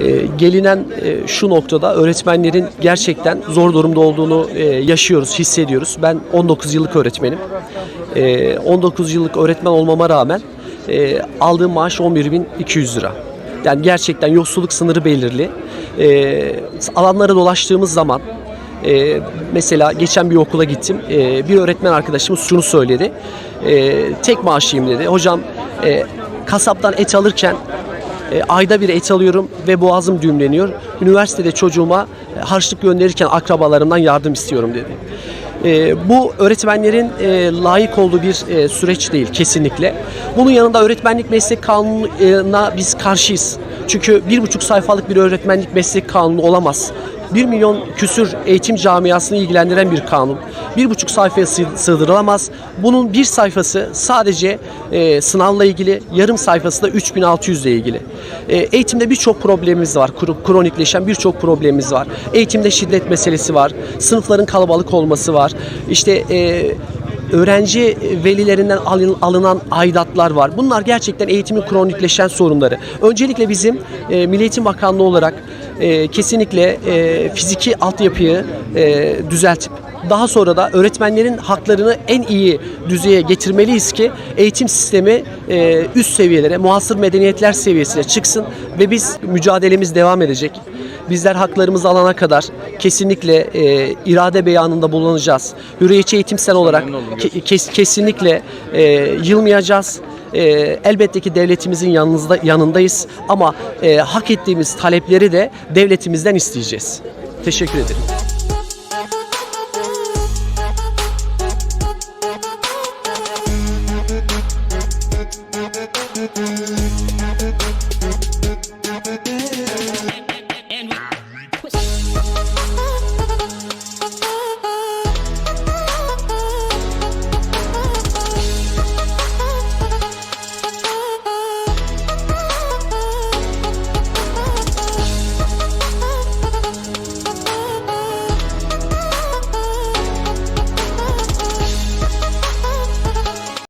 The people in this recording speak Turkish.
E, gelinen e, şu noktada öğretmenlerin gerçekten zor durumda olduğunu e, yaşıyoruz, hissediyoruz. Ben 19 yıllık öğretmenim. E, 19 yıllık öğretmen olmama rağmen e, aldığım maaş 11.200 lira. Yani gerçekten yoksulluk sınırı belirli. E, alanlara dolaştığımız zaman e, mesela geçen bir okula gittim. E, bir öğretmen arkadaşımız şunu söyledi. E, tek maaşıyım dedi. Hocam e, kasaptan et alırken e, ayda bir et alıyorum ve boğazım düğümleniyor. Üniversitede çocuğuma e, harçlık gönderirken akrabalarımdan yardım istiyorum dedi. E, bu öğretmenlerin e, layık olduğu bir e, süreç değil kesinlikle. Bunun yanında öğretmenlik meslek kanununa biz karşıyız. Çünkü bir buçuk sayfalık bir öğretmenlik meslek kanunu olamaz. 1 milyon küsür eğitim camiasını ilgilendiren bir kanun. Bir buçuk sayfaya sığ- sığdırılamaz. Bunun bir sayfası sadece e, sınavla ilgili, yarım sayfası da 3600 ile ilgili. E, eğitimde birçok problemimiz var. Kro- Kronikleşen birçok problemimiz var. Eğitimde şiddet meselesi var. Sınıfların kalabalık olması var. İşte e, öğrenci velilerinden alın- alınan aidatlar var. Bunlar gerçekten eğitimin kronikleşen sorunları. Öncelikle bizim e, Milli Eğitim Bakanlığı olarak e, kesinlikle e, fiziki altyapıyı e, düzeltip daha sonra da öğretmenlerin haklarını en iyi düzeye getirmeliyiz ki eğitim sistemi e, üst seviyelere, muhasır medeniyetler seviyesine çıksın ve biz mücadelemiz devam edecek. Bizler haklarımızı alana kadar kesinlikle e, irade beyanında bulunacağız. Hürriyetçi eğitimsel olarak ke- kes- kesinlikle e, yılmayacağız. E, elbette ki devletimizin yanınızda yanındayız ama e, hak ettiğimiz talepleri de devletimizden isteyeceğiz. Teşekkür ederim.